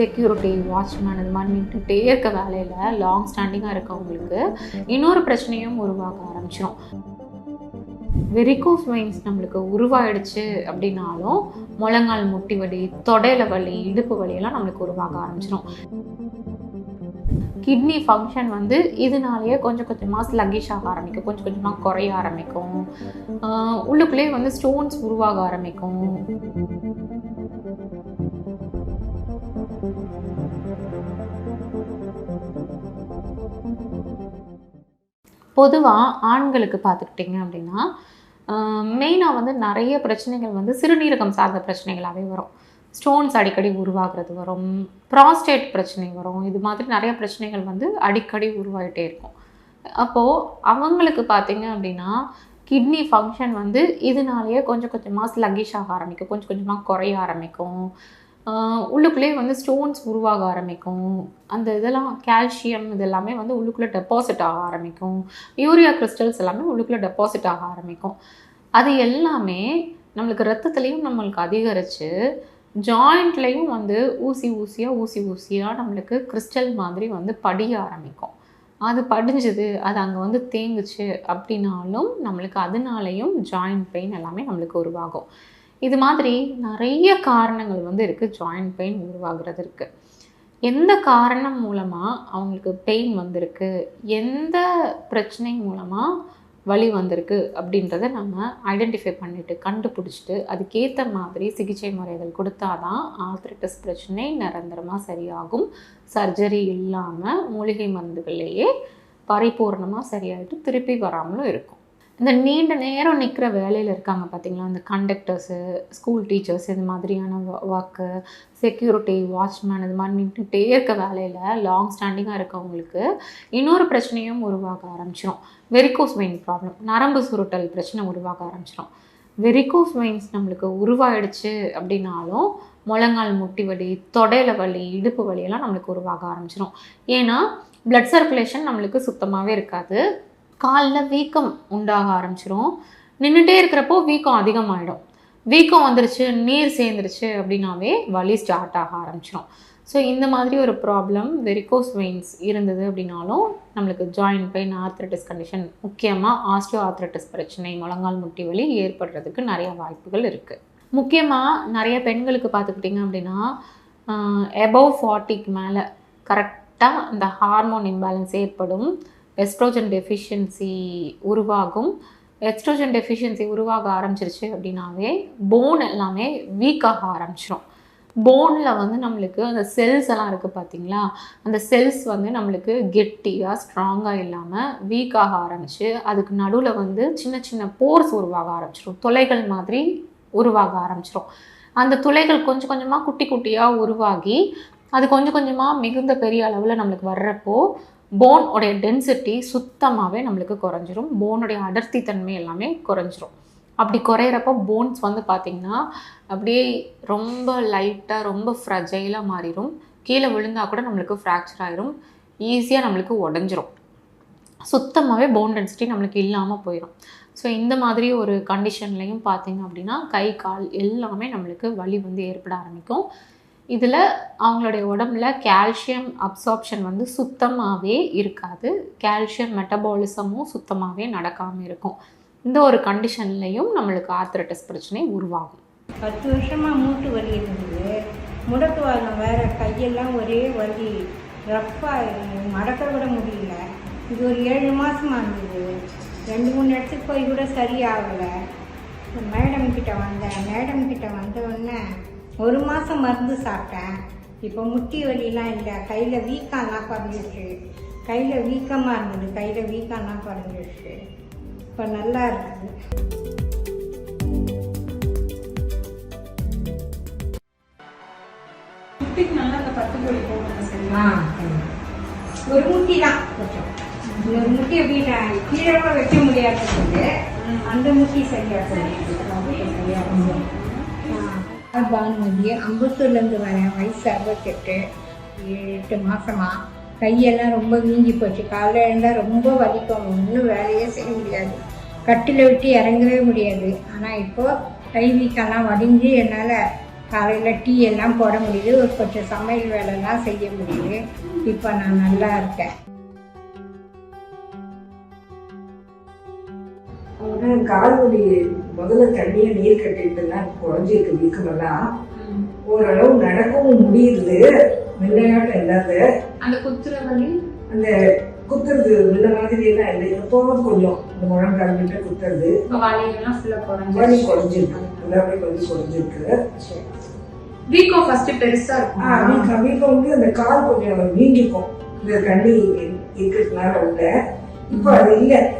Security watchman இது மாதிரி நின்றுட்டே இருக்க வேலையில் லாங் ஸ்டாண்டிங்காக இருக்கவங்களுக்கு இன்னொரு பிரச்சனையும் உருவாக ஆரம்பிச்சிடும் வெரிகோஸ் வெயின்ஸ் நம்மளுக்கு உருவாயிடுச்சு அப்படின்னாலும் முழங்கால் முட்டி வலி தொடையில வலி இடுப்பு வலியெல்லாம் நம்மளுக்கு உருவாக ஆரம்பிச்சிடும் கிட்னி ஃபங்க்ஷன் வந்து இதனாலேயே கொஞ்சம் கொஞ்சமாக ஸ்லக்கிஷ் ஆக ஆரம்பிக்கும் கொஞ்சம் கொஞ்சமாக குறைய ஆரம்பிக்கும். உள்ளுக்குள்ளேயே வந்து ஸ்டோன்ஸ் உருவாக ஆரம்பிக்கும். பொதுவாக ஆண்களுக்கு பார்த்துக்கிட்டிங்க அப்படின்னா மெயினாக வந்து நிறைய பிரச்சனைகள் வந்து சிறுநீரகம் சார்ந்த பிரச்சனைகளாகவே வரும். ஸ்டோன்ஸ் அடிக்கடி உருவாகிறது வரும். ப்ராஸ்டேட் பிரச்சனை வரும். இது மாதிரி நிறைய பிரச்சனைகள் வந்து அடிக்கடி உருவாகிட்டே இருக்கும். அப்போது அவங்களுக்கு பார்த்தீங்க அப்படின்னா கிட்னி ஃபங்க்ஷன் வந்து இதனாலேயே கொஞ்சம் கொஞ்சமாக ஸ்லக்கிஷ் ஆக ஆரம்பிக்கும். கொஞ்சம் கொஞ்சமாக குறைய ஆரம்பிக்கும். உள்ளுக்குள்ளேயே வந்து ஸ்டோன்ஸ் உருவாக ஆரம்பிக்கும். அந்த இதெல்லாம் கால்சியம் இதெல்லாமே வந்து உள்ளுக்குள்ளே டெபாசிட் ஆக ஆரம்பிக்கும். யூரியா கிறிஸ்டல்ஸ் எல்லாமே உள்ளுக்குள்ளே டெபாசிட் ஆக ஆரம்பிக்கும். அது எல்லாமே நம்மளுக்கு ரத்தத்துலேயும் நம்மளுக்கு அதிகரித்து ஜாயிண்ட்லேயும் வந்து ஊசி ஊசியாக ஊசி ஊசியாக நம்மளுக்கு கிறிஸ்டல் மாதிரி வந்து படிய ஆரம்பிக்கும். அது படிஞ்சது அது அங்கே வந்து தேங்குச்சு அப்படின்னாலும் நம்மளுக்கு அதனாலையும் ஜாயிண்ட் பெயின் எல்லாமே நம்மளுக்கு உருவாகும். இது மாதிரி நிறைய காரணங்கள் வந்து இருக்குது ஜாயிண்ட் பெயின் உருவாகிறதுக்கு எந்த காரணம் மூலமாக அவங்களுக்கு பெயின் வந்திருக்கு? எந்த பிரச்சனை மூலமாக வலி வந்திருக்கு? அப்படின்றத நம்ம ஐடென்டிஃபை பண்ணிவிட்டு கண்டுபிடிச்சிட்டு அதுக்கேற்ற மாதிரி சிகிச்சை முறைகள் கொடுத்தா தான் ஆர்த்ரிட்டிஸ் பிரச்சனை நிரந்தரமாக சரியாகும். சர்ஜரி இல்லாமல் மூலிகை மருந்துகள்லேயே பரிபூர்ணமாக சரியாயிட்டு திருப்பி வராமலும் இருக்கும். இந்த நீண்ட நேரம் நிற்கிற வேலையில் இருக்காங்க பார்த்தீங்களா இந்த கண்டக்டர்ஸு ஸ்கூல் டீச்சர்ஸ் இது மாதிரியான ஒர்க்கு செக்யூரிட்டி வாட்ச்மேன் இது மாதிரி நின்றுட்டே இருக்க வேலையில் லாங் ஸ்டாண்டிங்காக இருக்கவங்களுக்கு இன்னொரு பிரச்சனையும் உருவாக ஆரம்பிச்சிடும் வெரிகோஸ் வெயின் ப்ராப்ளம் நரம்பு சுருட்டல் பிரச்சனை உருவாக ஆரம்பிச்சிடும் வெரிகோஸ் வெயின்ஸ் நம்மளுக்கு உருவாயிடுச்சு அப்படின்னாலும் முழங்கால் முட்டி வலி தொடையில வலி இடுப்பு வலியெல்லாம் நம்மளுக்கு உருவாக ஆரம்பிச்சிடும் ஏன்னா பிளட் சர்க்குலேஷன் நம்மளுக்கு சுத்தமாகவே இருக்காது. காலில் வீக்கம் உண்டாக ஆரம்பிச்சிரும். நின்றுட்டே இருக்கிறப்போ வீக்கம் அதிகமாகிடும் வீக்கம் வந்துருச்சு நீர் சேர்ந்துருச்சு அப்படின்னாவே வலி ஸ்டார்ட் ஆக ஆரம்பிச்சிடும் ஸோ இந்த மாதிரி ஒரு ப்ராப்ளம் வெரிகோஸ் வெயின்ஸ் இருந்தது அப்படின்னாலும் நம்மளுக்கு ஜாயின்ட் பெயின் ஆர்த்ரட்டிஸ் கண்டிஷன் முக்கியமாக ஆஸ்டியோ ஆர்த்ரட்டிஸ் பிரச்சனை முழங்கால் முட்டி வலி ஏற்படுறதுக்கு நிறைய வாய்ப்புகள் இருக்குது முக்கியமாக நிறைய பெண்களுக்கு பார்த்துக்கிட்டிங்க அப்படின்னா எபவ் ஃபார்ட்டிக்கு மேலே கரெக்டாக இந்த ஹார்மோன் இம்பேலன்ஸ் ஏற்படும். எஸ்ட்ரோஜன் டெஃபிஷியன்சி உருவாகும். எஸ்ட்ரோஜன் டெஃபிஷியன்சி உருவாக ஆரம்பிச்சிருச்சு அப்படின்னாவே போன் எல்லாமே வீக்காக ஆரம்பிச்சிடும் போனில் வந்து நம்மளுக்கு அந்த செல்ஸ் எல்லாம் இருக்குது பார்த்தீங்களா அந்த செல்ஸ் வந்து நம்மளுக்கு கெட்டியாக ஸ்ட்ராங்காக இல்லாமல் வீக்காக ஆரம்பிச்சு அதுக்கு நடுவில் வந்து சின்ன சின்ன போர்ஸ் உருவாக ஆரம்பிச்சிடும் துளைகள் மாதிரி உருவாக ஆரம்பிச்சிடும் அந்த துளைகள் கொஞ்சம் கொஞ்சமாக குட்டி குட்டியாக உருவாகி அது கொஞ்சம் கொஞ்சமாக மிகுந்த பெரிய அளவில் நம்மளுக்கு வர்றப்போ போன் உடைய டென்சிட்டி சுத்தமாகவே நம்மளுக்கு குறைஞ்சிரும். போனுடைய அடர்த்தி தன்மை எல்லாமே குறைஞ்சிரும். அப்படி குறையிறப்போ போன்ஸ் வந்து பார்த்திங்கன்னா அப்படியே ரொம்ப லைட்டாக ரொம்ப ஃப்ரஜைலாக மாறிடும் கீழே விழுந்தா கூட நம்மளுக்கு ஃப்ராக்சர் ஆயிரும். ஈஸியாக நம்மளுக்கு உடஞ்சிரும். சுத்தமாகவே போன் டென்சிட்டி நம்மளுக்கு இல்லாமல் போயிடும் ஸோ இந்த மாதிரி ஒரு கண்டிஷன்லையும் பார்த்தீங்க அப்படின்னா கை கால் எல்லாமே நம்மளுக்கு வலி வந்து ஏற்பட ஆரம்பிக்கும். இதில் அவங்களுடைய உடம்புல கால்சியம் அப்சார்ப்ஷன் வந்து சுத்தமாகவே இருக்காது. கால்சியம் மெட்டபாலிசமும் சுத்தமாகவே நடக்காமல் இருக்கும். இந்த ஒரு கண்டிஷன்லையும் நம்மளுக்கு ஆர்த்ரட்டஸ் பிரச்சனை உருவாகும். பத்து வருஷமாக மூட்டு வலி இருந்தது முடக்கு வாரம் வேற கையெல்லாம் ஒரே வலி. ரஃப்பாக மடக்க விட முடியல. இது ஒரு ஏழு மாதமாக இருந்தது. ரெண்டு மூணு இடத்துக்கு போய் கூட சரியாகலை. மேடம் கிட்ட வந்தேன். மேடம் கிட்ட வந்த உடனே ஒரு மாதம் மருந்து சாப்பிட்டேன். இப்போ முட்டி வலிலாம் இல்லை. கையில் வீக்கம்லாம் குறைஞ்சிருச்சு கையில் வீக்கமாக இருந்தது. கையில் வீக்கம்லாம் குறைஞ்சிருச்சு இப்போ நல்லா இருக்குது. ஒரு முட்டி தான் கொஞ்சம் இன்னொரு முட்டி அப்படின்னா கீழே வைக்க முடியாது. அந்த முட்டி சரியா சரியா. பானுமதி அம்பத்தூர்லேருந்து வரேன் வயசு அறுபத்தெட்டு எட்டு மாதமா கையெல்லாம் ரொம்ப வீங்கி போச்சு. காலையில் எழுந்தால் ரொம்ப வலிக்கும். ஒன்றும் வேலையே செய்ய முடியாது. கட்டில் விட்டு இறங்கவே முடியாது. ஆனால் இப்போது கை வீக்கெல்லாம் வடிஞ்சு என்னால் காலையில் டீ எல்லாம் போட முடியுது. ஒரு கொஞ்சம் சமையல் வேலைலாம் செய்ய முடியுது. இப்போ நான் நல்லா இருக்கேன். ஆனா கால் வலி முதல்ல தண்ணியை நீர் கட்டிட்டுலாம் குறைஞ்சிருக்கு வீக்கமெல்லாம். ஓரளவு நடக்கவும் முடியுது. முன்னையாட்டம் இல்லாத. அந்த குத்துற வலி? அந்த குத்துறது முன்ன மாதிரி எல்லாம் இல்லை. எப்போவும் கொஞ்சம் இந்த முழங்கால் கிட்ட குத்துறது. வலி குறைஞ்சிருக்கு. எல்லாமே வலி குறைஞ்சிருக்கு. வீக்கம் ஃபர்ஸ்ட் பெருசா இருக்கும்? ஆஹ் வீக்கம் வீக்கம் வந்து அந்த கால் கொஞ்சம் நீங்கிக்கும். இந்த தண்ணி இருக்கிறதுனால உள்ள. இப்போ அது இல்லை.